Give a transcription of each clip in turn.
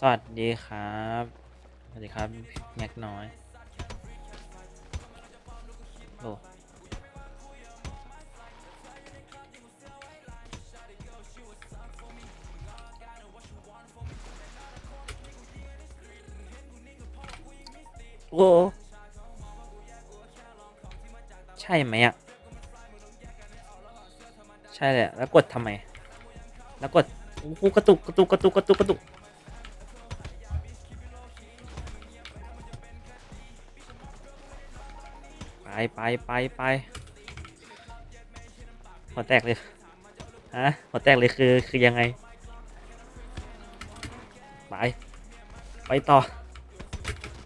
สวัสดีครับ สวัสดีครับแม็กน้อยโอ้โอ้ใช่ไหมอะ ใช่เละ แล้วกดทำไม แล้วกด โอ้โหกระตุก กระตุก กระตุก กระตุก กระตุก ไปไปไปไปหัวแตกเลยฮะหัวแตกเลยคือคือยังไง ไป ไปต่อ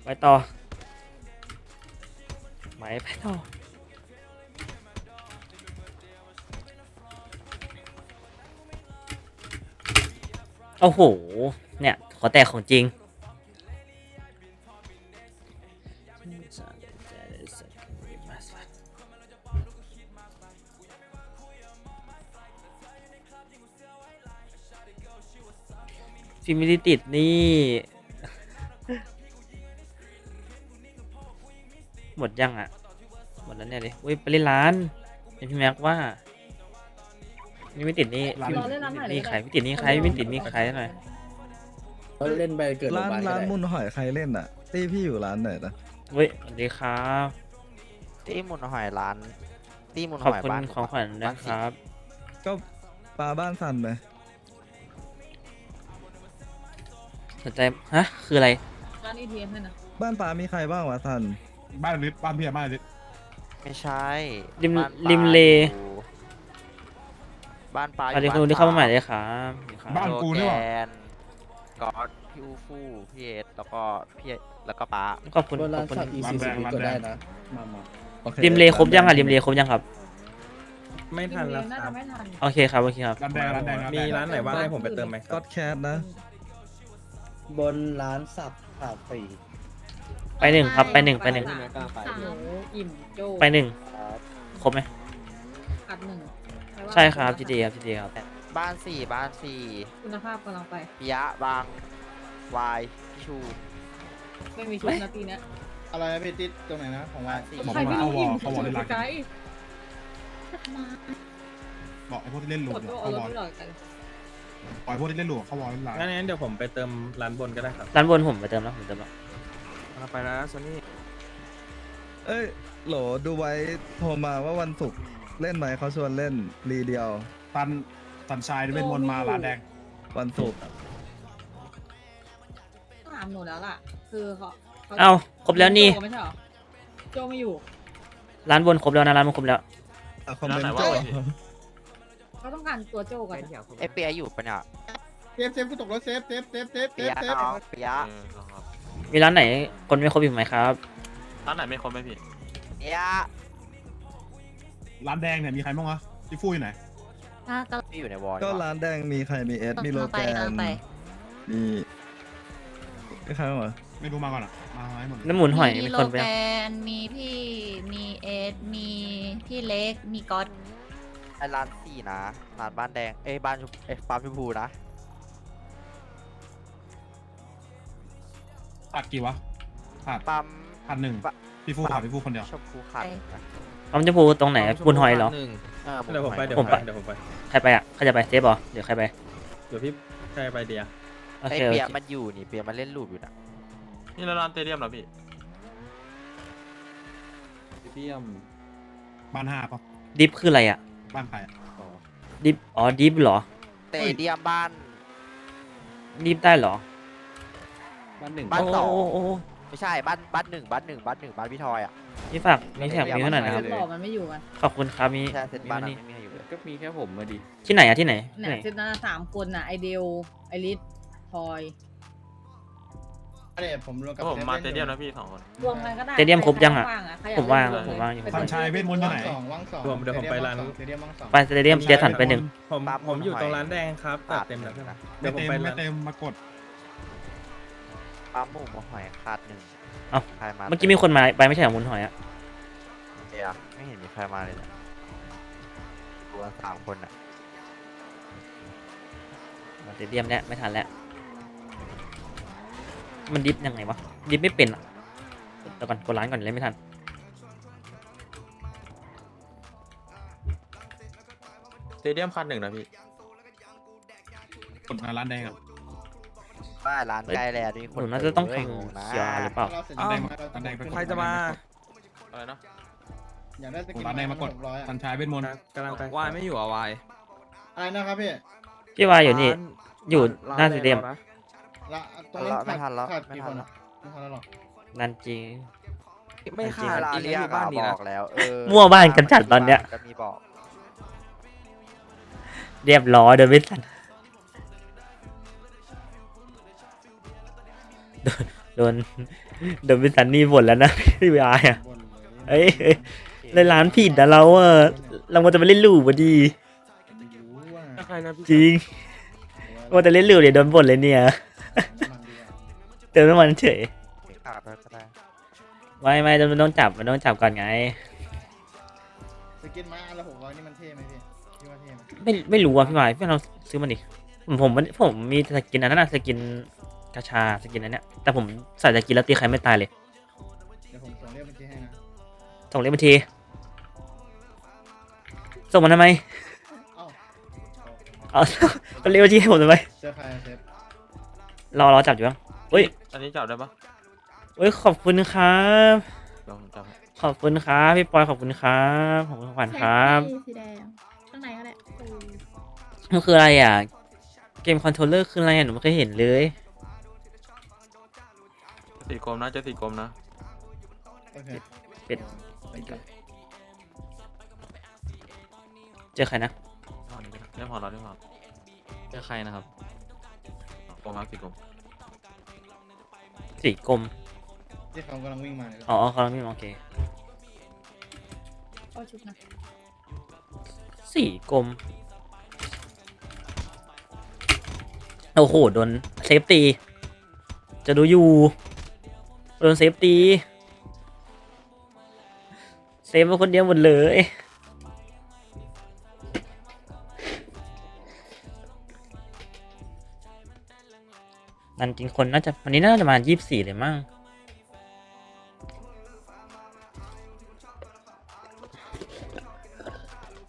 ไปต่อไปไปต่อโอ้โห เนี่ย ขอแตกของจริง ฟิมิลิติดนี่ หมดยังอะ หมดแล้วเนี่ยดิอุ้ยไปเล่นร้านเห็นพี่แม็กว่า นี่ไม่ติดนี่ร้านพี่รอเล่นร้านไหนเลยมีก็ได้ใครไม่ติดนี่ใครไม่ติดนี่ใครหน่อยเขาเล่นไปเกิดโรงพร้ายานบาลก็ร้านได้มุนหอยใครเล่นอะตี้พี่อยู่ร้านไหนนะเฮ้ยสวัสดีครับ ตีหมุนหอยร้าน ตีหมุนขอบหอยคุณบ้านของขวัญบ้านะนคสิรับ ก็ปลาบ้านสันไป สนใจฮะ คืออะไร ร้านอีทีเอ็มให้นะบ้านปลามีใครบ้างวะสันบ้านลิฟบ้านพี่อะบ้านลิฟไม่ใช่ริมบ้านปาริมเล อยู่บ้านปลาสวัสดีอยู่คุณที่เข้ามาใหม่เลยครับครับบ้านกูนี่หว่าโลแกนกอดพี่อูฟู่พี่เอสแล้วก็พี่แล้วก็ป้าขอบคุณบนขร้าอนบคุณสัตว์ E อีซีซีก็ได้นะ มามาโอเคริมเลครบยังอะริมเลครบยังครับ ไม่ทันแล้วน่าครัจะบ ไม่ทัน โอเคครับ โอเคครับ ร้านแดงร้านแดงมีร้านไหนว่างให้ผมไปเติมไหมคก็รับแคสนะ บนร้านสับขาดสี่ไปหนึ่งครับไปหนึ่งไปหนึ่งสามหมูอิ่มโจ้ไปหนึ่งครบไหมอัดหนึ่งใช่ครับจีดีครับจีดีครับบ้านสี่บ้านสี่คุณภาพกำลังไป ปิยะบางวายพี่ชูไม่มีชุดนาทีเนี้ยอะไรนะพี่ติดตรงไหนนะของว่าสี่บอกใครว่าไม่เอารู้วออิ่มเขาวอลเล่นร้านไกกันมาบอกไอ้พวกที่เล่นหลุกมดก็เขาเอารวอถลไปหลอกกัน ปล่อยพวกที่เล่นหลุมเขาวอลเล่นร้านงั้นงั้นเดี๋ยวผมไปเติมร้านบนก็ได้ครับร้านบนผมไปเติมแล้วผมเติมแล้วเราไปแล้วโซนี่เอ้ยโหลดูไว้โทรมาว่าวันศุกร์เล่นไหมเขาชวนเล่นรีเดียว ตันตันชายเป็นมนต์มาร้านแดงวันศุกร์ถามหนูแล้วล่ะ คือเขาขเอ้าครบแล้วนี่โจไม่ใช่เหรอโจไม่อยู่ร้านบนครบแล้วนะร้านบนครบแล้วอะคอมเมนต์โจ้ เขาต้องการตัวโจก่อนไอยเปียอยู่ปะเนี่ยเซฟเซฟกูตกรถเซฟเซฟเซฟเซฟเปียน้องเปียมีร้านไหนคนไม่ครบอีกไหมครับ ร้านไหนไม่ครบไหมพี่เปียร้านแดงเนี่ยมีใครบ้างวะพี่ฟู่อยู่ไหนอะก็พี่อยู่ในวอลก็ร้านแดงมีใครมีเอสมีโลไปแกกำลันงไปมีมีใครบ้างวะไม่รู้มาก่อนอะมาให้หมดน้ำหมุนหอยมีมีโลคนไปแกยังนมีพี่มีเอสมีพี่เล็กมีก๊อต ไอร้านสี่นะร้านบ้านแดง เอ้ยบ้านชมเอ้ยฟาร์มชมพูนะ ขาดกี่วะขาดปั๊ม ขาดหนึ่งพี่ฟู่ขาดพี่ฟู่คนเดียว ชมพูขัดปั๊มชมพูตรงไหนบุญหอยเหรอเออเดี๋ยวผมไปเดี๋ยวผผมมไปไปเดี๋ยวผมไปใครไปอะ ใครจะไปเจ๊บอเดี๋ยวใครไป เดี๋ยวพี่ใครไปเดียโอไอเคโอเปียเคมันอยู่นี่เปียมันเล่นลูปอยู่นะนี่แล้วร้านเตเดียมเหรอพี่บ้านห้าปะดิฟคืออะไรอะ บ้านใครอะดิฟอ๋อดิฟเหรอเตเดียมบ้าน ดิฟได้เหรอบ้านหนึ่งบ้าน สองโโโอ้ไม่ใช่บ้านบ้านหนึ่งบ้านหนึ่งบ้านหนึ่งบ้านพี่ทอยอะนี่ฝากมีแถบมีเท่าไหร่นะครับบอกมันไม่อยู่กันขอบคุณครับมีไม่ใช่เซตบ้านมีนั้นนี่ไม่มีใครอยู่เลยก็มีแค่ผมมาดิที่ไหนอะที่ไหนที่เนี่ยไหนเซตนั้นสามคนน่ะไอเดลไอริสพลอย เนี่ยผมรวมกับก็ผมมาเตเดียมนะพี่สองคนรวมกันก็ได้เตเดียมครบยังอะใคว่างใครอยกผมว่างเล่นผมว่างอยู่ไปตันชายเวทมนต์ตัวไหนรวมเดี๋ยวผมไปร้านไปสเตเดียมเจสันไปหนึ่งผมผมอยู่ตรงร้านแดงครับตัดเต็มแล้วเดี๋ไม่ยวผมเต็มไปไม่ร้านเต็มมากดปั๊มหมูหมูหอยขาดหนึ่งเอ้าใครมาเมื่อกี้มีคนมาไปไม่ใช่เหรอมุนหอยอะเปียไม่เห็นมีใครมาเลยนะตัวสามคนอะ สเตเดียมเนี่ยไม่ทันแล้ว มันดิฟยังไงวะ ดิฟไม่เป็นอะเดี๋ยวก่อนกดร้านก่อนเล่นไม่ทัน สเตเดียมคันหนึ่งนะพี่ กดมาร้านแดงครับว่าร้านใกล้แล้วนี่หคนนูน่าจะต้องเว้ยทำงงนะเคียร์หรือเปล่าร้านแดงร้านแดงไปกดใครจะมาอะไรนะอยากได้สกกิดนร้านแดงมากดร้อยสัญชายเวทมนต์กำลังไปวายไม่อยู่อะวายอะไรนะครับพี่พี่วายอยู่นี่ อยู่หน้าสเตเดียม ละตรงนี้ไม่ทันแล้วขาดไม่กี่ทัคนนแล้วอะไม่ทันแล้วหรอนั่นจริง ไม่ขาดเวลาอีกเรียแล้วกอยู่บ้านอะนี้บนะอกแล้วเออมั่วบ้านกันจัดตอนเนี้ยก็มีบอกเรียบร้อยโดนไม่ทันโดนโดนโดนวิสันนี่บ่นแล้วนะพี่วายอะ บนเลยเอ้ยเอ้ยเล่นร้านผิดนะเราเออเราควรจะไปเล่นลูกพอดีไม่รู้ว่าใครนะพี่จริงว่าจะเล่นลูกเดี๋ยวโดนบ่นเลยเนี่ยมันดีอะเติมน้ำมันเฉยขาดแล้วก็ได้ไม่ไม่มันต้องจับมันต้องจับก่อนไง สกินไม้อันละหกร้อยนี่มันเท่ไหมพี่พี่ว่าเท่ไหมไม่ไม่รู้อะพี่วายพี่เราซื้อมันดิผมผมมันผมมีสกินอันนั้นนะสกินกาชาสกินอันเนี้ยแต่ผมใส่สกินแล้วตีใครไม่ตายเลยเดี๋ยวผมส่งเรียกบัญชีให้นะส่งเลขบัญชีส่งมาทำไมเอ้าเอาเอาเลขบัญชีให้ผมทำไมเจอใครอะเซฟรอรอจับอยู่บ้าง เฮ้ยอันนี้จับได้ปะเฮ้ยขอบคุณครับเดี๋ยวผมจับให้ขอบคุณครับพี่ปอยขอบคุณครับขอบคุณขวัญครับสีแดงข้างในก็ได้มันคืออะไรอะ เกมคอนโทรลเลอร์คืออะไรอะหนูไม่เคยเห็นเลยสีกลมนะเจะสีกลมนะโอเคเป็ดโอเคเจอใครนะเล่มพอเราเล่มพอเจอใครนะครับ กลมครับสีกลม สีกลมที่เขากำลังวิ่งมาเนี่ยอ๋อเขาไม่โอเคเอาชุดนะสีกลมโอ้โหโดนเซฟตีจะดูอยู่โดนเซฟตีเซฟมาคนเดียวหมดเลย นั่นจริงคนน่าจะวันนี้น่าจะมายี่สิบสี่เลยมั้ง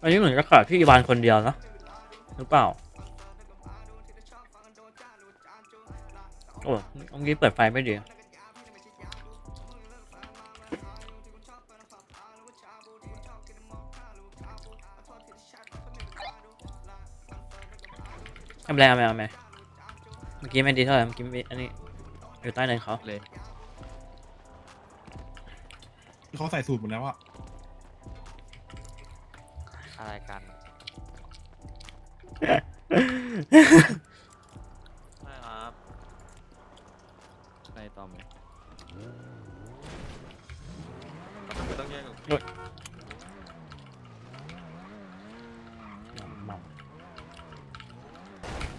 อันนี้เหมือนจะขาดพี่อีวานคนเดียวนะหรือเปล่า โอ้เมื่อกี้เปิดไฟไม่ดีทำไรเอาไหมเอาไหมเมื่ อกี้ไม่ดีเท่าไหร่เมื่อกี้ไม่อันนี้อยู่ใต้เนินเขาเลยเขาใส่สูตรหมดแล้วอะอะไรกันใช่ครับไปต่อไหมไม่ต้องแยกกับเมา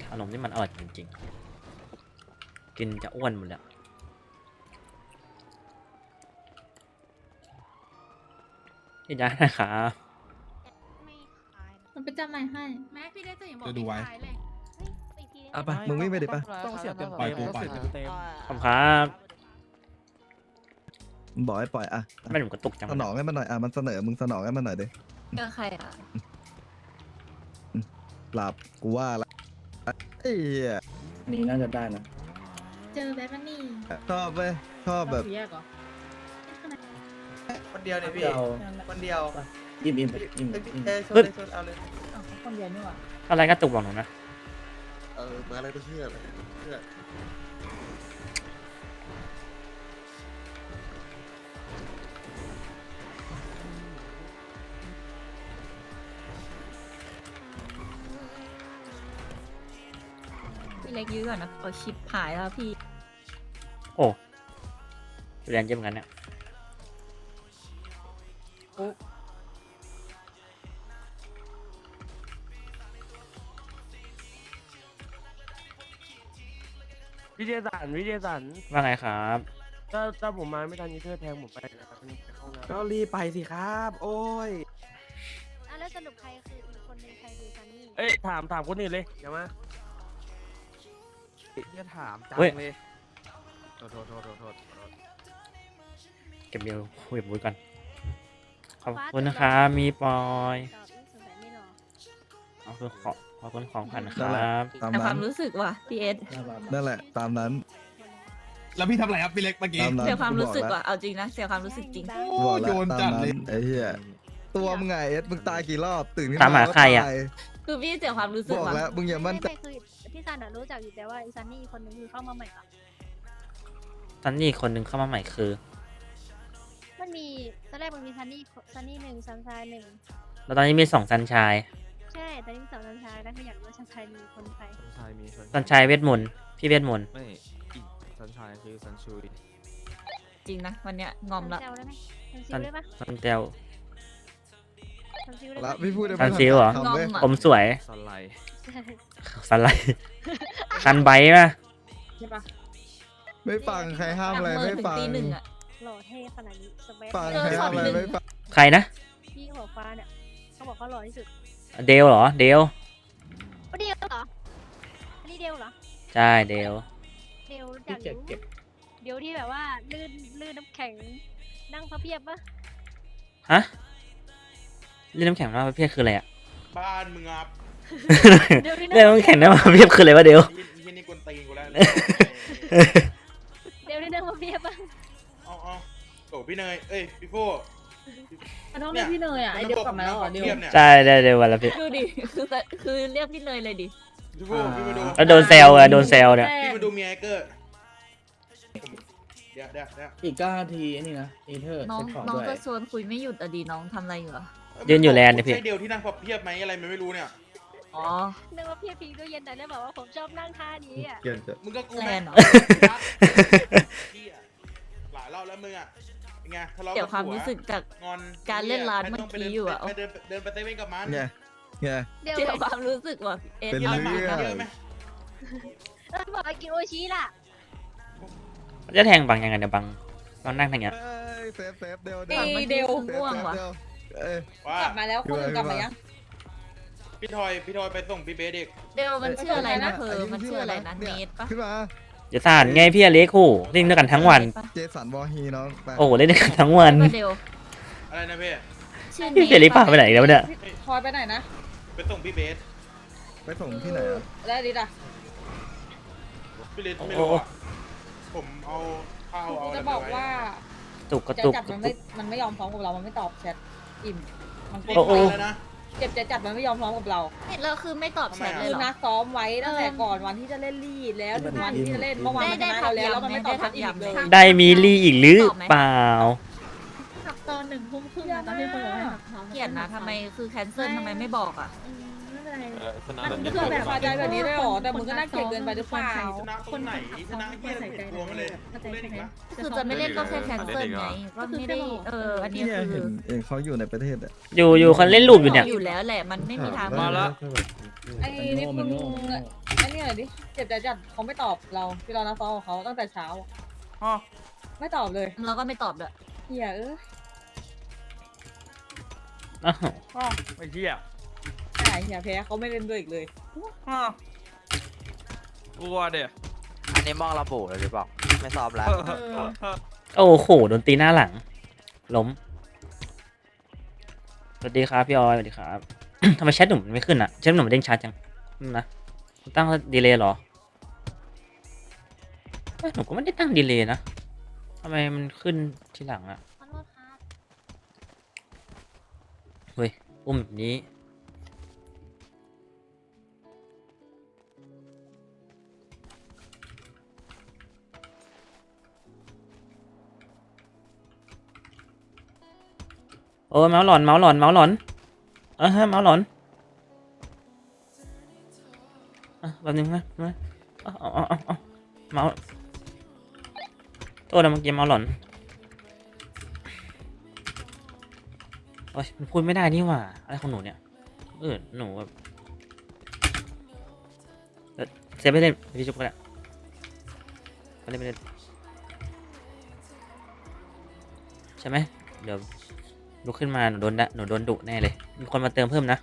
ขนมนี่มันอร่อยจริงๆ กินจะอ้วนหมดแล้วพี่ย้ายนะครับมันเป็นจำหน่ายให้ แม็กพี่ได้ตัวอย่างบอกจะดูไว้ขายเลยอะไปมึงวิ่งไปดิปะต้องเสียบเต็มปล่อยเต็มกูต้องปล่อยเสียบเต็มเต็มขอบคุณครับบอกให้ปล่อยอะไม่หนุ่มกระตุกจังสนองให้มันหน่อยอะมันเสนอมึงสนองให้มันหน่อยดิเจอใครอะหลับกูว่าละเอ้ยนี่น่าจะได้นะ เจอแบทมันนี่ชอบเว้ยชอบแบบ สี่แยกเหรอคนเดียวเนี่ยพี่เดี๋ยวคนเดียวยิ้มยิ้มยิ้มเอ้ยพี่ยิ้มเอ้ยชนเลยชนเอาเลยอ้าวคนเดียวนี่หว่าอะไรกระตุกบอกหนูนะ เออมาอะไรไปเชื่อเลยเชื่อ พี่เล็กยื้อก่อนนะเอาชิปหายแล้วพี่โอ้เรียนเยอะเหมือนกันเนี่ยวิทยาศาสตร์วิทยาศาสตร์ว่าไงครับ ถ้าถ้าผมมาไม่ทันนี้เธอแทงผมไปนะครับไปเข้าห้องน้ำก็รีบไปสิครับ โอ้ย อะแล้วสรุปใครคืออีกคนนึงใครคือซันนี่เอ้ยถามถามคนอื่นเลยอย่ามา จะถามจังเว้ย เลยโทษโทษโทษโทษโทษเก็บเบลคุยกับบุ้ยก่อนขอบคุณนะครับมีปอยตอบสงสัยไม่รอเอาคือขอขอบคุณของขวัญนะคนั่นแหละรับตามแต่คนั้วานมรู้สึกว่ะพี่เอสนั่นแหละ ตามนั้นแล้วพี่ทำอะไรครับพี่เล็กเมื่อกี้ ตามนั้นเสียความรู้สึกกูบอว่ะเอาจริงนะเสียความรู้สึกจริงได้กูบอกโยแล้วนตาจัมดนั้เลนยไอ้เหี้ยตัวมึงไงเอสมึงตายกี่รอบตื่นขึ้นตามหาใครอะก็ตาย คือพี่เสียความรู้สึกบอกว่ะแล้วมึงอย่ามั่นใจ ไม่คือพี่ซันอะรู้จักอยู่แต่ว่าไอีซันนี่อีกคนนึงคือเข้ามาใหม่อะซันนี่อีกคนนึงเข้ามาใหม่คือ มันมีตอนแรกมันมีซันนี่ซันนี่หนึ่งซันชายหนึ่งแล้วตอนนี้มีสองซันชายใช่แต่นี่มีสองซันชายแล้วก็อยากรู้ว่าซันชายมีคนใครสันชายมีซันชายเวทมนต์พี่เวทมนต์ไม่อีกสันชายคือสันชุยจริงนะวันเนี้ยงอมละซันเซลได้ไหมซันซิลได้ปะซันเตล ซันซิลได้ละปะพี่พูดได้ซันซิลเหรอ ทำเว้ยผมสวยสไลด์ใช่ซันไลซันไบท์ป่ะ ใช่ปะไม่ฟังใครห้ามอะไรจากมือไม่ถึงฟังตีหนึ่งอะหล่อเท่ขนาดนี้สเปคฟังเจอใครห้ามอะไรช็อตหนึ่งไม่ฟังใครนะ พี่หัวฟ้าเนี่ยเขาบอกเขาหล่อที่สุดเดลเหรอ เดล โอ้เดลเหรออันนี้เดลเหรอ ใช่ เดล เดลรู้จักอยู่เดลที่แบบว่าลื่นลื่นน้ำแข็งนั่งพับเพียบปะฮะ เล่นน้ำแข็งมาประเภทคืออะไรอะบ้านมึงอะเดลที่เล่นน้ำแข็งได้มาประเภทคืออะไรวะเดลยี่ยี่นี่กวนตีนกูแล้วเดลที่นั่งพับเพียบปะเอาเอาโอ้พี่เนยเอ้ยพี่โฟ มันต้องเรียกพี่เนยอะไอเดียวกลับมาแล้วเหรอเดียวทียบเนี่ยใช่ได้เดลวันละพี่ดูดิคือแต่คือเรียกพี่เนยเลยดิพี่โฟพี่มาดูแล้วโดนแซวอะโดนแซวเนี่ยพี่มาดูเมียไอ้เกอร์เดี๋ยวเดี๋ยวเดี๋ยวอีกเก้านาทีนี่นะอีเทอร์น้องเซ็ตของน้องด้วย ก็ชวนคุยไม่หยุดอะดีน้องทำอะไรอยู่อะ ยืนอยู่แลนด์เนี่ยพี่ ใช่เดียวที่นั่งพับเพียบไหมอะไรมันไม่รู้เนี่ย อ๋อ นึกว่าพี่พิงตู้เย็นแต่เนี่ยบอกว่าผมชอบนั่งท่านี้อะ เกลียดจะมึงก็กูแลแม่นด์เหรอพี่อะหลายรอบแล้วมึงอะเป็นไงทะเลาะเสียกับความผัวรู้สึกจาก งอนการเล่นร้านไม่ต้งไปเมื่อกี้อยู่อะ ไปเดินเดินไปเซเว่นกับมันไงไงเดี๋ยวเสียความรู้สึกว่ะเอสเป็น เอาเรื่มาองเยอะไหมเออบอกให้กินโอชิล่ะ จะแทงบังยังไงเดี๋ยวบังบังนั่งทางเนี้ย เอ้ยเซฟเซฟเดียวฝั่งมันเดียวง่วงว่ะเซฟ เอ้ย ว่ากลับมาแล้วคนอื่นกลับมายัง พี่ทอยพี่ทอยไปส่งพี่เบสเด็กเดลมันชื่ออะไรนะเพอมันชื่ออะไรนะเนทปะขึ้นมาเดี๋ยวสานไงพี่อเล็กโอ้โหเล่นด้วยกันทั้งวัน เจสันวอฮีน้องไปโอ้โหเล่นด้วยกันทั้งวันก็เดลอะไรนะพี่ชื่อเนพี่ทอเล็กพาไปไหนแล้วเนี่ยคอยไปไหนนะ ไปส่งพี่เบสไปส่งที่ไหนอะแล้วดิด่ะพี่ลิศไม่รู้อะผมเอาข้าวเอากูอะไรจะไปบอกไว้ว่า ตุกกระจะตุกจัดกมัระนตุไม่กมันไม่ยอมพร้อมกับเรา มันไม่ตอบแชท อิ่มมันติดโอ้โหไปแล้วนะเจ็บจะจัดมันไม่ยอมพร้อมกับเราเราคือไม่ตอบแชทเลยคือเหรอ นัดซ้อมไว้ตั้งแต่ก่อนวันที่จะเล่นลีดแล้วถึงวันที่จะเล่นเมื่อวานมันชนะเราแล้วแล้วมันไม่ตอบแชทอีกเลยได้มีลี่อีกหรือเปล่า ขับตอนหนึ่งทุ่มครึ่งตอนที่คนบอกให้ขับเกลียดนะทำไมคือแคนเซิลทำไมไม่บอกอะไม่ เป็นไรเออชนะมันแบบคือแบบพอใจแบบนี้เลยเหรอแต่มึงก็น่าเกลียดเกินไปหรือเปล่าชนะตรงไหนชนะเยี่ยมผิดพวงเลยเล่นอีกนะคือจะไม่เล่นก็แค่แคนเซิลไงก็ไม่ได้เอออันนี้เนี่ยคืเห็อนเห็นเขาอยู่ในประเทศอะอยู่อยู่คนเล่นรูปอยู่เนี่ยอยู่แล้วแหละมันไม่มีทางมาแล้วไอ้นี่มึงไอ้นี่หน่อยดิเจ็บใจจัดเขาไม่ตอบเราที่เรานัดซ้อมกับเขาตั้งแต่เช้าอะไม่ตอบเลยเราก็ไม่ตอบเลยเฮียเอออ้าวไอ้เหี้ย หายเฮียแพ้เขาไม่เล่นด้วยอีกเลยกลัวเดี๋ยอันนี้มองระบุเลยหรือเปล่าไม่ซ้อมแล้วโอ้โหโดนตีหน้าหลัง ล้ม สวัสดีครับพี่ออยสวัสดีครับ ทำไมแชทหนุ่มมันไม่ขึ้นอะแชทหนุ่มมันเด้งชัดจังอืมนะตั้งดีเลย์เหรอเอ้ยหนูก็ไม่ได้ตั้งดีเลย์นะทำไมมันขึ้นทีหลังอะขอโทษครับเฮ้ยอุ้มแบบนี้ โอ้ยเมาส์หลอนเมาส์หลอนเมาส์หลอนเออฮะเมาส์หลอนอะแป๊บนึงนะนะเอาเอาเอาเอาเอเมาส์โทษนเมื่อกี้เมาส์หลอนโอ้ยมันพูดไม่ได้นี่หว่าอะไรของหนูเนี่ยเออหนูแบบเอ่อเซฟไม่เล่นพี่จุ๊บก็ได้ไม่เล่นไม่เล่นใช่ไหมเดี๋ยว ลุกขึ้นมาหนูโดนดะหนูโดนดุแน่เลย มีคนมาเติมเพิ่มนะ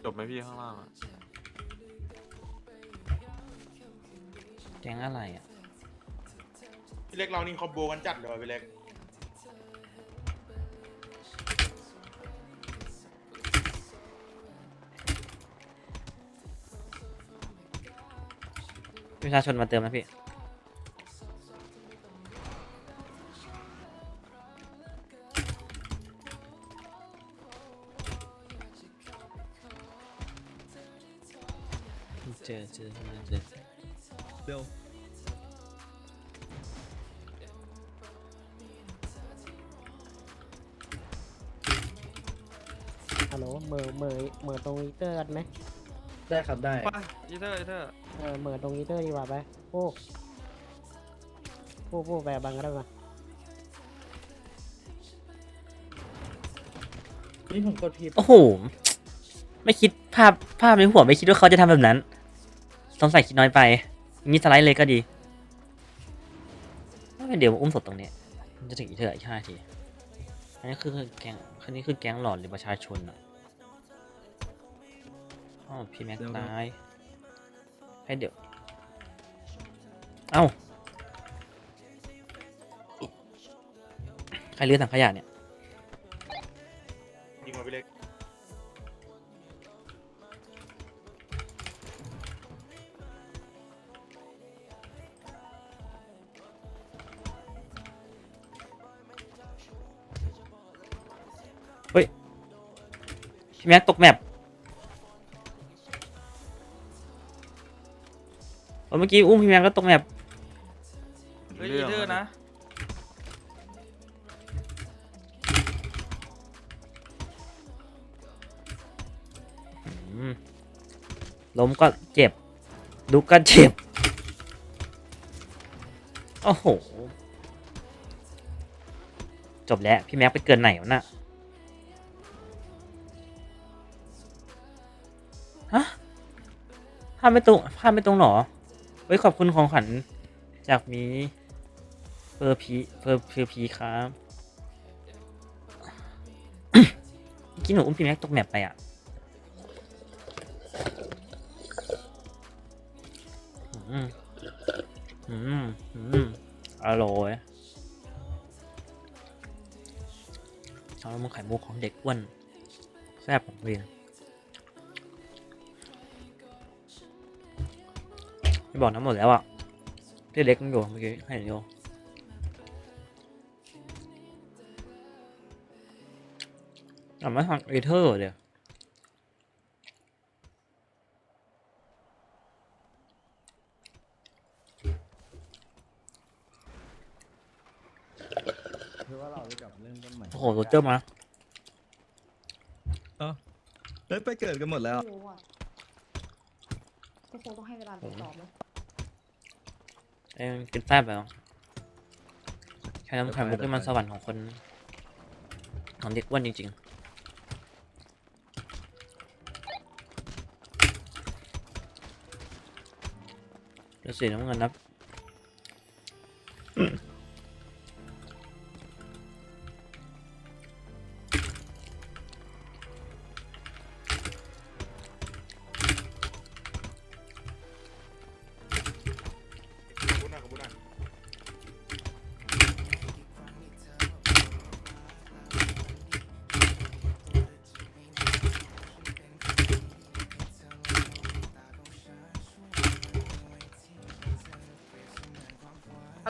โไหมพี่ข้างล่างอะแก๊งอะไรอะ พี่เล็กเรานี่คอมโบกันจัดเลยพี่เล็ก ประชาชนมาเติมนะพี่ เจอเจอเจอเร็วฮัลโหลเหมือเหมือเหมือตรงอีเตอร์กันไหม ได้ครับได้ไปอีเทอร์อีเทอร์เออเหมือตรงอีเตอร์ดีกว่าไปโอ้โอ้โอ้ไปบังก็ได้มานี่ผมกดผิดโอ้โห ไม่คิดภาพภาพในหัวไม่คิดว่าเขาจะทำแบบนั้น สงสัยคิดน้อยไปอย่างนี้สไลด์เลยก็ดีไม่เป็นเดี๋ยวอุ้มศพตรงนี้มันจะถึงอีกเถอะอีกห้านาที อันนี้คือแก๊งอันนี้คือแก๊งหลอดหรือประชาชนอะ อ๋อพี่แม็กตายให้เดี๋ยว เอ้า ใครเลือถังขยะเนี่ย ยิงมาพี่เล็กพี่แม็กตกแมป เออเมื่อกี้อุ้มพี่แม็กก็ตกแมปเฮ้ยอีเทอร์นะอืมล้มก็เจ็บ ลุกก็เจ็บ โอ้โห จบแล้ว พี่แม็กไปเกินไหนวะน่ะฮะภาพไม่ตรงภาพไม่ตรงหรอ เฮ้ยขอบคุณของขวัญจากมีเฟอร์พีเฟอร์เฟอร์พีครับกี้หนูอุ้มพี่แม็กตกแมปไปอะอืมอืมอืมอร่อยชามันไข่มุกของเด็กอ้วนแซ่บของเรียน บอกทั้งหมดแล้วอะพี่เล็กมันอยู่เมื่อกี้ให้เห็นอยู่อะมาทางเอเธอร์เดี๋ยวคือว่าเราจะกลับเล่นต้นใหม่โอ้โหโรเจอร์มาเฮ้ยไปเกิดกันหมดแล้วไม่รู้อะก็คงต้องให้เวลาตอบไหม เอ้ยมันกินแฟบแล้วใช้น้ำไข่มุกนี่มันสวรรค์ของคนของเด็กอ้วนจริงๆเดี๋ยวสีน้ำเงินนะ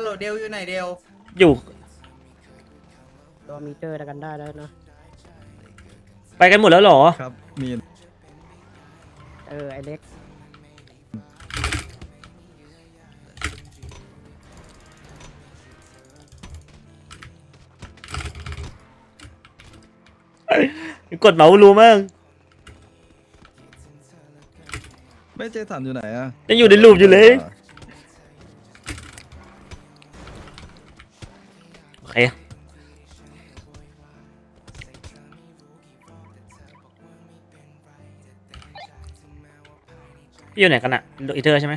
ลโหลเดลอยู่ไหนเดลอยู่ตัวมีเตอร์กันได้แล้วนะ ไปกันหมดแล้วเหรอ ครับ มีเออ ไอเล็ก กดเหมารู้มั้งไม่เจสันอยู่ไหนอะยังอยู่ในรูปอยู่เลย พี่อยู่ไหนกันอะอีเทอร์ใช่ไหม